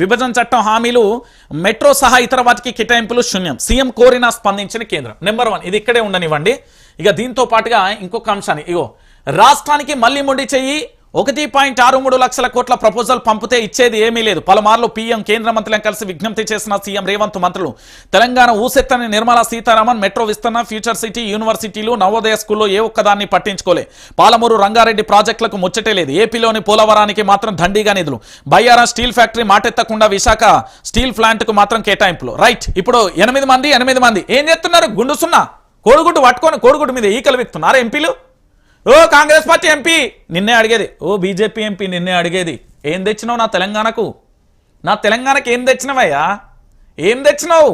విభజన చట్టం హామీలు మెట్రో సహా ఇతర వాటికి కేటాయింపులు శూన్యం. సీఎం కోరినా స్పందించిన కేంద్రం. నెంబర్ వన్ ఇది ఇక్కడే ఉండనివ్వండి. ఇక దీంతో పాటుగా ఇంకొక అంశాన్ని. ఇగో రాష్ట్రానికి మళ్ళీ మొండి చెయ్యి ఒకటి పాయింట్ ఆరు మూడు లక్షల కోట్ల ప్రపోజల్ పంపితే ఇచ్చేది ఏమీ లేదు. పలుమార్లు పీఎం కేంద్ర మంత్రులను కలిసి విజ్ఞప్తి చేసిన సీఎం రేవంత్ మంత్రులు తెలంగాణ ఊసెత్తని నిర్మలా సీతారామన్ మెట్రో విస్తరణ ఫ్యూచర్ సిటీ యూనివర్సిటీలు నవోదయ స్కూల్లో ఏ ఒక్కదాన్ని పట్టించుకోలే. పాలమూరు రంగారెడ్డి ప్రాజెక్టులకు ముచ్చటే లేదు. ఏపీలోని పోలవరానికి మాత్రం దండిగా నిధులు. బయ్యారం స్టీల్ ఫ్యాక్టరీ మాటెత్తకుండా విశాఖ స్టీల్ ప్లాంట్కు మాత్రం కేటాయింపులు. రైట్ ఇప్పుడు ఎనిమిది మంది ఎనిమిది మంది. ఏం చేస్తున్నారు? గుండు సున్నా. కోడిగుడ్డు పట్టుకొని కోడిగుడ్డు మీద ఈకలు విక్తున్నారు ఎంపీలు. ఓ కాంగ్రెస్ పార్టీ ఎంపీ. నిన్నే అడిగేది. ఓ బీజేపీ ఎంపీ నిన్నే అడిగేది. ఏం తెచ్చినావు నా తెలంగాణకు? నా తెలంగాణకు ఏం తెచ్చినవయ్యా? ఏం తెచ్చినావు?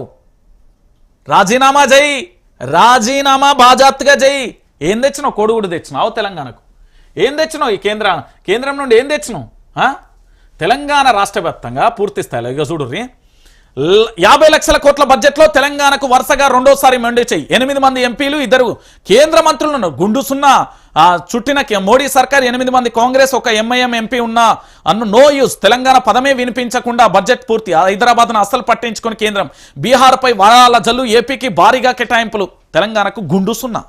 రాజీనామా చేయి రాజీనామా బాజాప్తిగా చేయి ఏం తెచ్చినావు? కొడుగుడు తెచ్చినావు తెలంగాణకు. ఏం తెచ్చినావు ఈ కేంద్ర కేంద్రం నుండి ఏం తెచ్చినావు? తెలంగాణ రాష్ట్ర వ్యాప్తంగా పూర్తి స్థాయిలో ఇక చూడుర్రి యాభై లక్షల కోట్ల బడ్జెట్లో తెలంగాణకు వరుసగా రెండోసారి మండే ఎనిమిది మంది ఎంపీలు ఇద్దరు కేంద్ర మంత్రులు గుండు సున్నా చుట్టిన మోడీ సర్కార్ ఎనిమిది మంది కాంగ్రెస్ ఒక ఎంఐఎం ఎంపీ ఉన్న అన్ను నో యూస్ తెలంగాణ పదమే వినిపించకుండా బడ్జెట్ పూర్తి హైదరాబాద్ను అస్సలు పట్టించుకుని కేంద్రం. బీహార్పై వరాల జల్లు ఏపీకి భారీగా కేటాయింపులు. తెలంగాణకు గుండు సున్నా.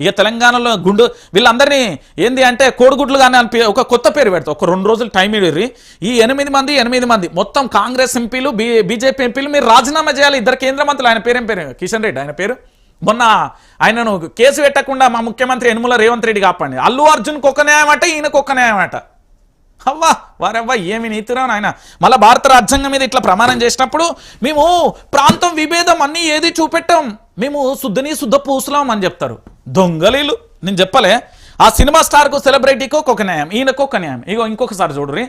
ఇక తెలంగాణలో గుండు వీళ్ళందరినీ ఏంది అంటే కోడిగుడ్లు కానీ అనిపి ఒక కొత్త పేరు పెడతా ఒక రెండు రోజులు టైం ఇవ్వరి ఈ ఎనిమిది మంది ఎనిమిది మంది మొత్తం కాంగ్రెస్ ఎంపీలు బీ బీజేపీ ఎంపీలు మీరు రాజీనామా చేయాలి ఇద్దరు కేంద్ర మంత్రులు ఆయన పేరేం పేరు? కిషన్ రెడ్డి ఆయన పేరు? మొన్న ఆయనను కేసు పెట్టకుండా మా ముఖ్యమంత్రి యనుమల రేవంత్ రెడ్డి కాపండి అల్లు అర్జున్కి ఒక న్యాయం అట ఈయనకు ఒక న్యాయం అట అవ్వా వారవ్వా ఏమి నీతిరా నాయన? మళ్ళీ భారత రాజ్యాంగం మీద ఇట్లా ప్రమాణం చేసినప్పుడు మేము ప్రాంతం విభేదం అన్నీ ఏది చూపెట్టాం మేము శుద్ధని శుద్ధ పూసులాం అని చెప్తారు. దొంగలీలు నేను చెప్పలే. ఆ సినిమా స్టార్కు సెలబ్రిటీకు ఒక న్యాయం ఈయనకు ఒక న్యాయం. ఇగో ఇంకొకసారి చూడరి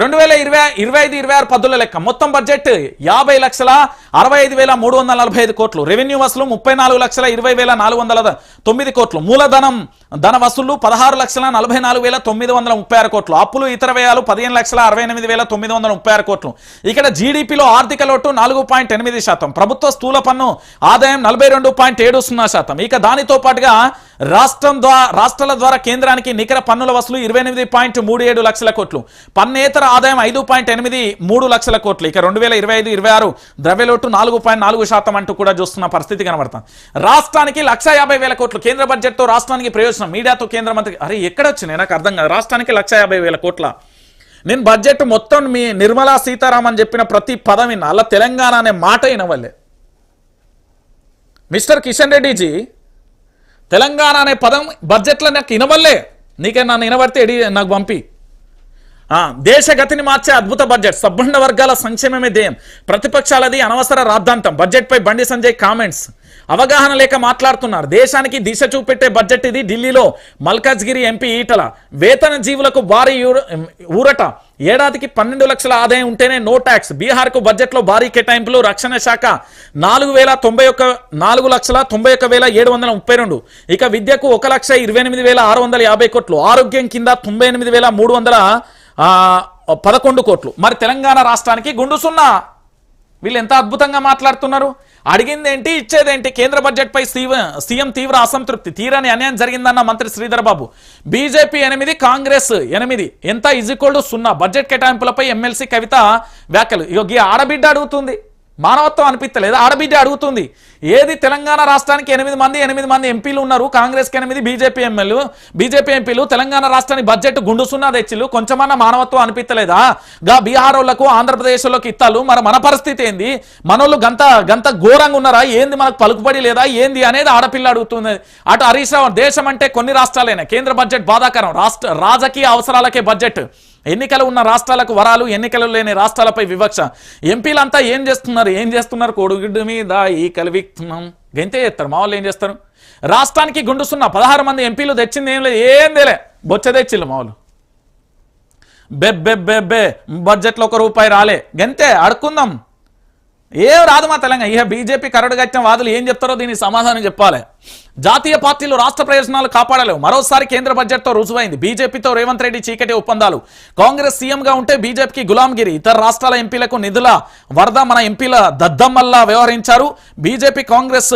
రెండు వేల ఇరవై ఇరవై ఐదు ఇరవై ఆరు పద్దుల లెక్క. మొత్తం బడ్జెట్ యాభై లక్షల అరవై ఐదు వేల మూడు వందల నలభై ఐదు కోట్లు. రెవెన్యూ వసూలు ముప్పై నాలుగు లక్షల ఇరవై వేల నాలుగు వందల తొమ్మిది కోట్లు. మూలధనం ధన వసూళ్ళు పదహారు లక్షల నలభై నాలుగు వేల తొమ్మిది వందల ముప్పై ఆరు కోట్లు. అప్పులు ఇతర వ్యయాలు పదిహేను లక్షల అరవై ఎనిమిది వేల తొమ్మిది వందల ముప్పై ఆరు కోట్లు. ఇక్కడ జీడిపిలో ఆర్థిక లోటు నాలుగు పాయింట్ ఎనిమిది శాతం. ప్రభుత్వ స్థూల పన్ను ఆదాయం నలభై రెండు పాయింట్ ఏడు సున్నా శాతం. ఇక దానితో పాటుగా రాష్ట్రం ద్వారా రాష్ట్రాల ద్వారా కేంద్రానికి నికర పన్నుల వసూలు ఇరవై ఎనిమిది పాయింట్ మూడు ఏడు లక్షల కోట్లు. పన్నేతర ఆదాయం ఐదు పాయింట్ ఎనిమిది మూడు లక్షల కోట్లు. ఇక రెండు వేల ఇరవై ఐదు ఇరవై ఆరు ద్రవ్యలోటు నాలుగు పాయింట్ నాలుగు శాతం అంటూ కూడా చూస్తున్న పరిస్థితి కనబడుతుంది రాష్ట్రానికి లక్ష యాభై వేల కోట్లు. కేంద్ర బడ్జెట్తో రాష్ట్రానికి ప్రయోజనం. మీడియాతో కేంద్ర మంత్రి అరే ఎక్కడ వచ్చినాయి నాకు అర్థం కాదు. రాష్ట్రానికి లక్ష యాభై వేల కోట్ల? నేను బడ్జెట్ మొత్తం మీ నిర్మలా సీతారామన్ చెప్పిన ప్రతి పదం విన్నా అలా తెలంగాణ అనే మాట వినవల్లే మిస్టర్ కిషన్ రెడ్డిజీ తెలంగాణ అనే పదం బడ్జెట్లో నాకు వినవల్లే నీకే నన్ను వినబడితే ఎడి నాకు పంపి. దేశగతిని దేశ గతిని మార్చే అద్భుత బడ్జెట్. సబ్బండ వర్గాల సంక్షేమమే ధ్యేయం. ప్రతిపక్షాలది అనవసర రాద్ధాంతం. బడ్జెట్పై బండి సంజయ్ కామెంట్స్. అవగాహన లేక మాట్లాడుతున్నారు. దేశానికి దిశ చూపెట్టే బడ్జెట్ ఇది ఢిల్లీలో. మల్కాజ్గిరి ఎంపీ ఈటల. వేతన జీవులకు భారీ ఊర- ఊరట. ఏడాదికి పన్నెండు లక్షల ఆదాయం ఉంటేనే నో ట్యాక్స్. బీహార్కు బడ్జెట్లో భారీ కేటాయింపులు రక్షణ శాఖ. నాలుగు వేల తొంభై ఒక్క నాలుగు లక్షల తొంభై ఒక్క వేల ఏడు వందల ముప్పై రెండు. ఇక విద్యకు ఒక లక్ష ఇరవై ఎనిమిది వేల ఆరు వందల యాభై కోట్లు. ఆరోగ్యం కింద తొంభై ఎనిమిది వేల మూడు వందల పదకొండు కోట్లు. మరి తెలంగాణ రాష్ట్రానికి గుండు సున్నా. వీళ్ళు ఎంత అద్భుతంగా మాట్లాడుతున్నారు? అడిగిందేంటి ఇచ్చేదేంటి? కేంద్ర బడ్జెట్పై సీఎం తీవ్ర అసంతృప్తి తీరని అన్యాయం జరిగిందన్న మంత్రి శ్రీధర్ బాబు. బీజేపీ ఎనిమిది కాంగ్రెస్ ఎనిమిది. ఎంత ఈక్వల్ టు సున్నా? బడ్జెట్ కేటాయింపులపై ఎమ్మెల్సీ కవిత వ్యాఖ్యలు. ఇగో ఆడబిడ్డ అడుగుతుంది. మానవత్వం అనిపించలేదు ఆడబిడ్డ అడుగుతుంది ఏది తెలంగాణ రాష్ట్రానికి ఎనిమిది మంది ఎనిమిది మంది ఎంపీలు ఉన్నారు? కాంగ్రెస్కి ఎనిమిది బీజేపీ ఎమ్మెల్యే బీజేపీ ఎంపీలు తెలంగాణ రాష్ట్రానికి బడ్జెట్ గుండు సున్నా తెచ్చిళ్ళు కొంచెమన్నా మానవత్వం అనిపించలేదా గా బీహార్ వాళ్ళకు ఆంధ్రప్రదేశ్ వాళ్ళకి ఇత్తాలు మరి మన పరిస్థితి ఏంది? మనోళ్ళు గంత గంత ఘోరంగా ఉన్నారా? ఏంది మనకు పలుకుబడి లేదా? ఏంది అనేది ఆడపిల్ల అడుగుతుంది. అటు హరీష్ దేశం అంటే కొన్ని రాష్ట్రాలైనా కేంద్ర బడ్జెట్ బాధాకరం. రాష్ట్ర రాజకీయ అవసరాలకే బడ్జెట్. ఎన్నికలు ఉన్న రాష్ట్రాలకు వరాలు ఎన్నికలు లేని రాష్ట్రాలపై వివక్ష. ఎంపీలంతా ఏం చేస్తున్నారు? ఏం చేస్తున్నారు? కోడుగుడ్డు మీద ఈ కలివిక్తున్నాం గంతే చేస్తారు. మా ఏం చేస్తారు? రాష్ట్రానికి గుండుస్తున్న పదహారు మంది ఎంపీలు తెచ్చింది ఏం లేదు. ఏం తెలే బొచ్చ తెచ్చిళ్ళు మా వాళ్ళు. బెబ్బె బెబ్బే బడ్జెట్లో ఒక రూపాయి రాలే. గంతే అడుక్కుందాం. ఏం రాదు మా తెలంగాణ. ఇక బీజేపీ కరడు వాదులు ఏం చెప్తారో దీనికి సమాధానం చెప్పాలి. జాతీయ పార్టీలు రాష్ట్ర ప్రయోజనాలు కాపాడలేవు. మరోసారి కేంద్ర బడ్జెట్తో రుజువైంది. బీజేపీతో రేవంత్ రెడ్డి చీకటి ఒప్పందాలు. కాంగ్రెస్ సీఎంగా ఉంటే బీజేపీకి గులాంగిరి. ఇతర రాష్ట్రాల ఎంపీలకు నిధుల వరద మన ఎంపీల దద్దమ్మల్లా వ్యవహరించారు. బీజేపీ కాంగ్రెస్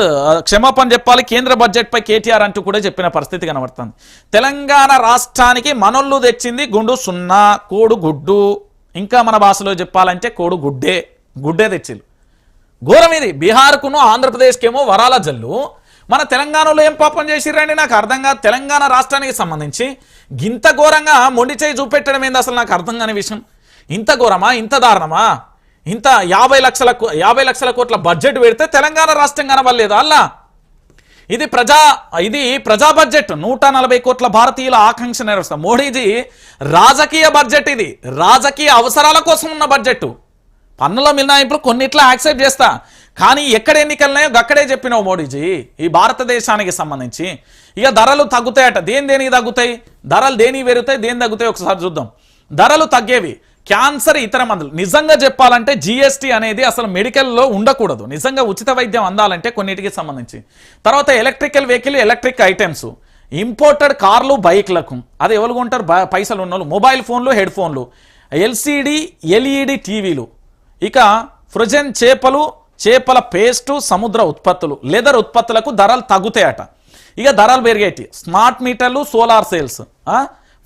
క్షమాపణ చెప్పాలి. కేంద్ర బడ్జెట్పై కేటీఆర్ అంటూ కూడా చెప్పిన పరిస్థితి కనబడుతుంది. తెలంగాణ రాష్ట్రానికి మనోళ్ళు తెచ్చింది గుండు సున్నా కోడు గుడ్డు ఇంకా మన భాషలో చెప్పాలంటే కోడు గుడ్డే గుడ్డే తెచ్చిల్లు ఘోరం ఇది. బీహార్కును ఆంధ్రప్రదేశ్కేమో వరాల జల్లు. మన తెలంగాణలో ఏం పాపం చేసిరండి నాకు అర్థంగా తెలంగాణ రాష్ట్రానికి సంబంధించి ఇంత ఘోరంగా మొండి చేయి చూపెట్టడం ఏంది అసలు నాకు అర్థం కాని విషయం? ఇంత ఘోరమా? ఇంత దారుణమా? ఇంత యాభై లక్షల యాభై లక్షల కోట్ల బడ్జెట్ పెడితే తెలంగాణ రాష్ట్రం కనబడలేదు అల్లా? ఇది ప్రజా ఇది ప్రజా బడ్జెట్. నూట నలభై కోట్ల భారతీయుల ఆకాంక్ష నెరవేరుస్తాం. మోడీజీ రాజకీయ బడ్జెట్ ఇది. రాజకీయ అవసరాల కోసం ఉన్న బడ్జెట్ పన్నుల మినహాయింపులు కొన్నిట్లా యాక్సెప్ట్ చేస్తా. కానీ ఎక్కడ ఎన్నికలున్నాయో అక్కడే చెప్పినావు మోడీజీ. ఈ భారతదేశానికి సంబంధించి. ఇక ధరలు తగ్గుతాయట. దేని దేనికి తగ్గుతాయి? ధరలు దేనికి పెరుగుతాయి? దేని తగ్గుతాయి? ఒకసారి చూద్దాం. ధరలు తగ్గేవి. క్యాన్సర్ ఇతర మందులు. నిజంగా చెప్పాలంటే జిఎస్టీ అనేది అసలు మెడికల్లో ఉండకూడదు. నిజంగా ఉచిత వైద్యం అందాలంటే కొన్నిటికి సంబంధించి. తర్వాత electrical vehicle electric items. Imported కార్లు బైక్లకు. అది ఎవరు కొంటారు? బ- పైసలు ఉన్నోళ్ళు మొబైల్ ఫోన్లు హెడ్ ఫోన్లు ఎల్సిడి ఎల్ఈడి టీవీలు. ఇక ఫ్రోజన్ చేపలు చేపల పేస్టు సముద్ర ఉత్పత్తులు లెదర్ ఉత్పత్తులకు ధరలు తగ్గుతాయట. ఇక ధరలు పెరిగేటి స్మార్ట్ మీటర్లు సోలార్ సెల్స్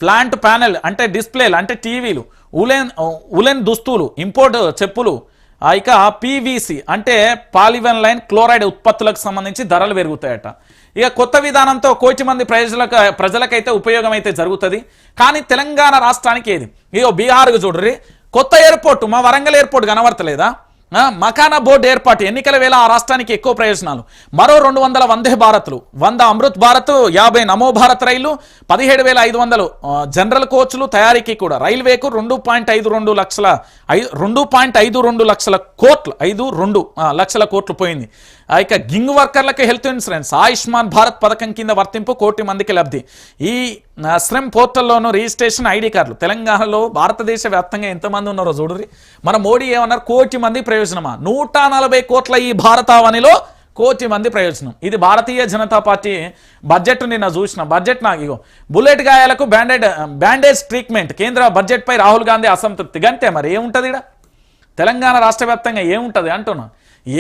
ప్లాంట్ ప్యానెల్ అంటే డిస్ప్లేలు అంటే టీవీలు ఉలెన్ ఉలెన్ దుస్తులు ఇంపోర్ట్ చెప్పులు ఇక పీవీసీ అంటే పాలివెన్ లైన్ క్లోరైడ్ ఉత్పత్తులకు సంబంధించి ధరలు పెరుగుతాయట. ఇక కొత్త విధానంతో కోటి మంది ప్రజలకు ప్రజలకైతే ఉపయోగం అయితే జరుగుతుంది. కానీ తెలంగాణ రాష్ట్రానికి ఏది? ఇగో బీహార్కు చూడరి. కొత్త ఎయిర్పోర్ట్ మా వరంగల్ ఎయిర్పోర్ట్ కనబడతలేదా? మకానా బోర్డు ఏర్పాటు ఎన్నికల వేళ ఆ రాష్ట్రానికి ఎక్కువ ప్రయోజనాలు. మరో రెండు వందల వందే భారత్లు వంద అమృత్ భారత్ యాభై నమో భారత్ రైలు పదిహేడు వేల ఐదు వందలు జనరల్ కోచ్లు తయారీకి కూడా రైల్వేకు రెండు పాయింట్ ఐదు రెండు లక్షల ఐదు రెండు పాయింట్ ఐదు రెండు లక్షల కోట్లు ఐదు రెండు లక్షల కోట్లు పోయింది. ఇక గింగ్ వర్కర్లకు హెల్త్ ఇన్సూరెన్స్ ఆయుష్మాన్ భారత్ పథకం కింద వర్తింపు కోటి మందికి లబ్ధి. ఈ శ్రమ్ పోర్టల్లోనూ రిజిస్ట్రేషన్ ఐడి కార్డులు. తెలంగాణలో భారతదేశ వ్యాప్తంగా ఎంతమంది ఉన్నారో చూడరి మన మోడీ ఏమన్నారు? కోటి మంది ప్రయోజనమా? నూట నలభై కోట్ల ఈ భారతావనిలో కోటి మంది ప్రయోజనం. ఇది భారతీయ జనతా పార్టీ బడ్జెట్ నిన్న చూసిన బడ్జెట్ నాకు ఇగో బుల్లెట్ గాయాలకు బ్యాండేడ్ బ్యాండేజ్ ట్రీట్మెంట్. కేంద్ర బడ్జెట్పై రాహుల్ గాంధీ అసంతృప్తి. గంతే మరి ఏముంటుంది ఇక్కడ తెలంగాణ రాష్ట్ర వ్యాప్తంగా ఏముంటుంది అంటున్నా?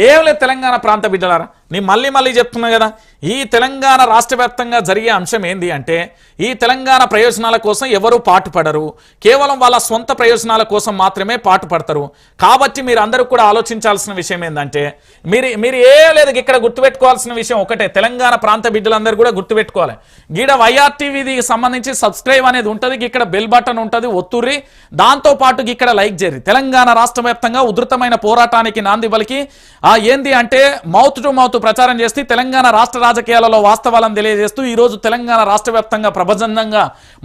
ఏం లేదు తెలంగాణ ప్రాంత బిడ్డలారా? నేను మళ్ళీ మళ్ళీ చెప్తున్నా కదా ఈ తెలంగాణ రాష్ట్ర వ్యాప్తంగా జరిగే అంశం ఏంది అంటే ఈ తెలంగాణ ప్రయోజనాల కోసం ఎవరూ పాటుపడరు కేవలం వాళ్ళ సొంత ప్రయోజనాల కోసం మాత్రమే పాటుపడతారు. కాబట్టి మీరు అందరూ కూడా ఆలోచించాల్సిన విషయం ఏంటంటే మీరు మీరు ఏ లేదు ఇక్కడ గుర్తుపెట్టుకోవాల్సిన విషయం ఒకటే తెలంగాణ ప్రాంత బిడ్డలందరూ కూడా గుర్తుపెట్టుకోవాలి. గీడ వైఆర్టీవీకి సంబంధించి సబ్స్క్రైబ్ అనేది ఉంటుంది ఇక్కడ బెల్ బటన్ ఉంటుంది ఒత్తుర్రి. దాంతో పాటు ఇక్కడ లైక్ చేయరు తెలంగాణ రాష్ట్ర వ్యాప్తంగా ఉధృతమైన పోరాటానికి నాంది పలికి ఏంది అంటే మౌత్ టు మౌత్ ప్రచారం చేస్తే తెలంగాణ రాష్ట్ర రాజకీయాలలో వాస్తవాలను తెలియజేస్తూ ఈరోజు తెలంగాణ రాష్ట్ర వ్యాప్తంగా